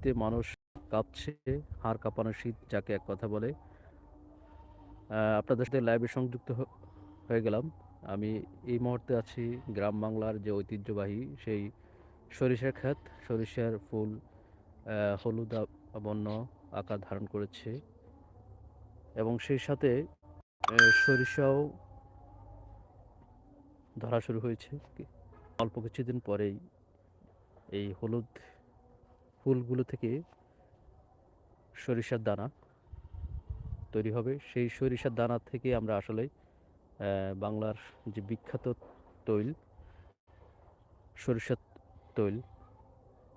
শীতে মানুষ কাঁপছে, হাড় কাঁপানো শীত যাকে এক কথা বলে। আপনাদের সাথে লাইভে সংযুক্ত হয়ে গেলাম। আমি এই মুহূর্তে আছি গ্রাম বাংলার যে ঐতিহ্যবাহী সেই সরিষার ক্ষেত। সরিষার ফুল হলুদ বর্ণ আকার ধারণ করেছে। এবং সেই সাথে সরিষাও ধরা শুরু হয়েছে। অল্প কিছুদিন পরেই এই হলুদ ফুলগুলো থেকে সরিষার দানা তৈরি হবে। সেই সরিষার দানা থেকে আমরা আসলে বাংলার যে বিখ্যাত তৈল, সরিষার তৈল,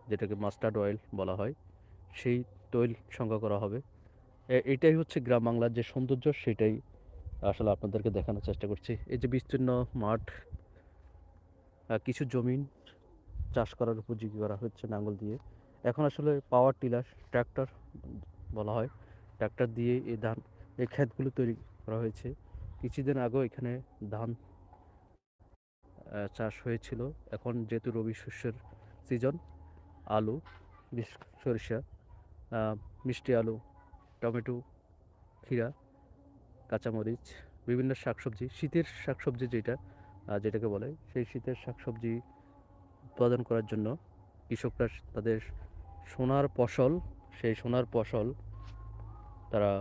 যেটাকে মাস্টার্ড অয়েল বলা হয়, সেই তৈল সংগ্রহ করা হবে। এটাই হচ্ছে গ্রাম বাংলার যে সৌন্দর্য, সেটাই আসলে আপনাদেরকে দেখানোর চেষ্টা করছি। এই যে বিস্তীর্ণ মাঠ কিছু জমিন চাষ করার উপযোগী করা হচ্ছে নাঙ্গল দিয়ে। এখন আসলে পাওয়ার টিলার ট্র্যাক্টর বলা হয়। ট্র্যাক্টর দিয়ে এই ধান, এই ক্ষেতগুলো তৈরি করা হয়েছে। কিছুদিন আগেও এখানে ধান চাষ হয়েছিল। এখন যেহেতু রবি শস্যের সিজন আলু সরিষা মিষ্টি আলু, টমেটো, ক্ষীরা, কাঁচামরিচ, বিভিন্ন শাকসবজি, শীতের শাকসবজি যেটা যেটাকে বলে, সেই শীতের শাকসবজি উৎপাদন করার জন্য কৃষকরা তাদের সোনার ফসল, সেই সোনার ফসল তারা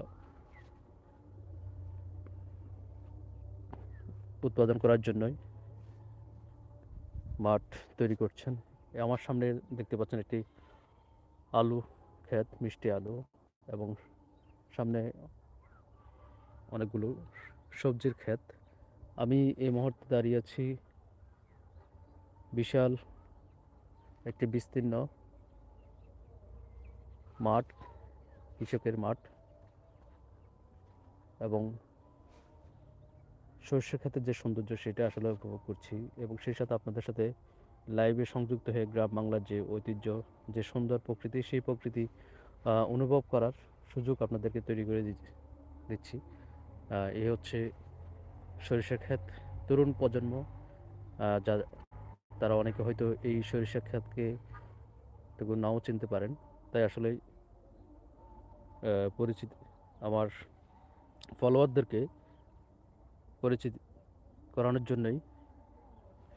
উৎপাদন করার জন্যই মাঠ তৈরি করছেন। আমার সামনে দেখতে পাচ্ছেন একটি আলু ক্ষেত, মিষ্টি আলু এবং সামনে অনেকগুলো সবজির ক্ষেত। আমি এই মুহূর্তে দাঁড়িয়ে আছি বিশাল একটি বিস্তীর্ণ মাঠ, কৃষকের মাঠ এবং সর্ষে ক্ষেতের যে সৌন্দর্য সেটা আসলে উপভোগ করছি এবং সেই সাথে আপনাদের সাথে লাইভে সংযুক্ত হয়ে গ্রাম বাংলার যে ঐতিহ্য, যে সুন্দর প্রকৃতি, সেই প্রকৃতি অনুভব করার সুযোগ আপনাদেরকে তৈরি করে দিচ্ছি এই হচ্ছে সরিষা ক্ষেত তরুণ প্রজন্ম যা তারা অনেকে হয়তো এই সরিষা ক্ষেতকে নাও চিনতে পারেন। তাই আসলে পরিচিত, আমার ফলোয়ারদেরকে পরিচিত করানোর জন্যই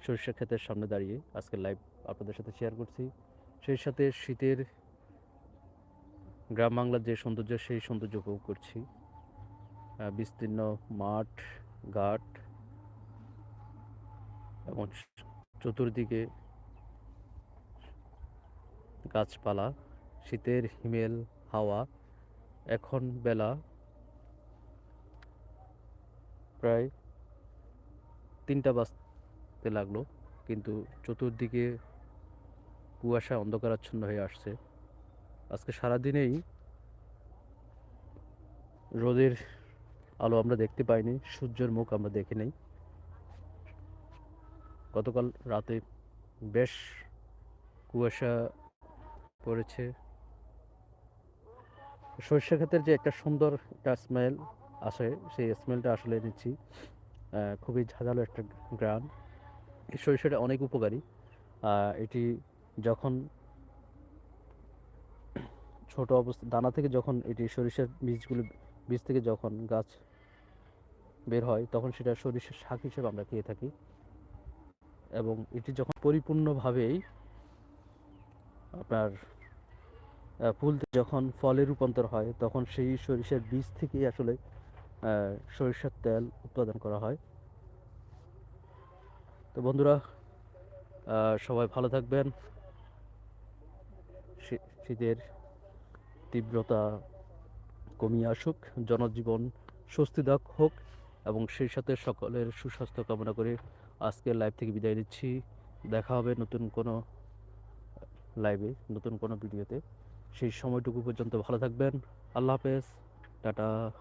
সরিষা ক্ষেতের সামনে দাঁড়িয়ে আজকে লাইভ আপনাদের সাথে শেয়ার করছি। সেই সাথে শীতের গ্রাম বাংলার যে সৌন্দর্য, সেই সৌন্দর্য উপভোগ করছি। বিস্তীর্ণ মাঠ, ঘাট এবং চতুর্দিকে গাছপালা। শীতের হিমেল হাওয়া এখন বেলা প্রায় তিনটা বাজতে লাগল, কিন্তু চতুর্দিকে কুয়াশা অন্ধকারাচ্ছন্ন হয়ে আসছে। আজকে সারাদিনেই রোদের আলো আমরা দেখতে পাইনি, সূর্যের মুখ আমরা দেখি নাই। গতকাল রাতে বেশ কুয়াশা পড়েছে। সর্ষে ক্ষেতের যে একটা সুন্দর একটা স্মেল আসে সেই স্মেলটা আসলে নিচ্ছি। খুবই ঝাঁঝালো একটা গ্রান এই সরিষাটা অনেক উপকারী। এটি যখন ছোট অবস্থা, দানা থেকে যখন এটি সরিষার বীজগুলো, বীজ থেকে যখন গাছ বের হয়, তখন সেটা সরিষার শাক হিসেবে আমরা খেয়ে থাকি। এবং এটি যখন পরিপূর্ণভাবেই আপনার ফুল যখন ফলে রূপান্তর হয়, তখন সেই সরিষার বীজ থেকেই আসলে সরিষার তেল উৎপাদন করা হয়। তো বন্ধুরা সবাই ভালো থাকবেন। শীতের তীব্রতা কমিয়ে আসুক, জনজীবন স্বস্তিদায়ক হোক, এবং সেই সাথে সকলের সুস্বাস্থ্য কামনা করে আজকের লাইভ থেকে বিদায় নিচ্ছি। দেখা হবে নতুন কোনো লাইভে নতুন কোনো ভিডিওতে সেই সময়টুকু পর্যন্ত ভালো থাকবেন। আল্লাহ হাফেজ। টাটা।